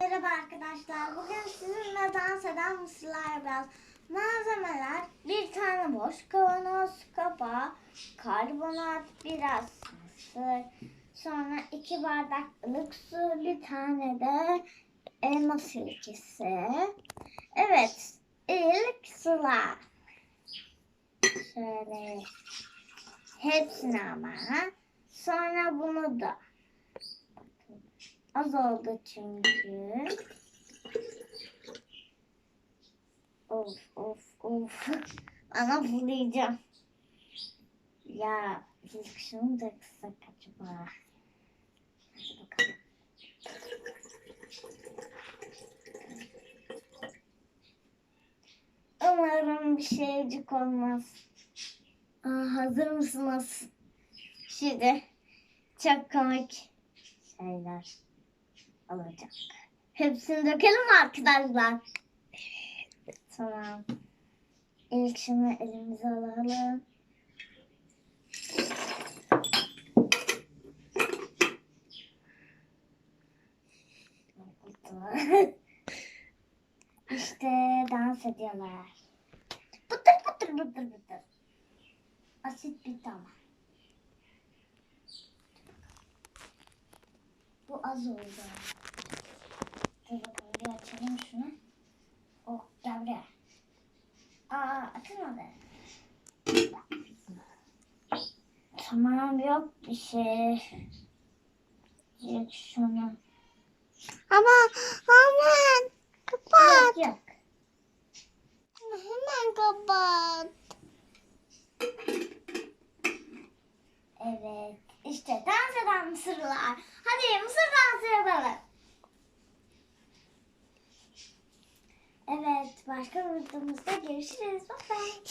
Merhaba arkadaşlar. Bugün sizinle dans eden mısırlar yapacağız. Malzemeler bir tane boş kavanoz, kapağı, karbonat, biraz mısır, sonra iki bardak ılık su, bir tane de elma sirkesi. Evet, ilk sular. Şöyle hepsini ama. Sonra bunu da. Az oldu çünkü. Of of of. Ana bulayacağım. Ya ilk şunu da kısak acaba. Hadi bakalım. Umarım bir şeycik olmaz. Aa, hazır mısınız? Şimdi çok komik şeyler olacak. Hepsini dökelim mi arkadaşlar? Tamam. İlk şunu elimize alalım. işte dans ediyorlar. Bıtır bıtır bıtır bıtır. Asit bitti ama. Bu az oldu. Aa. Tamam yok bir şey. Yok şunu. Ama hemen kapat. Yok yok. Hemen kapat. Evet. İşte dans eden mısırlar. Hadi mısır Başka videomuzda görüşürüz. Bye bye.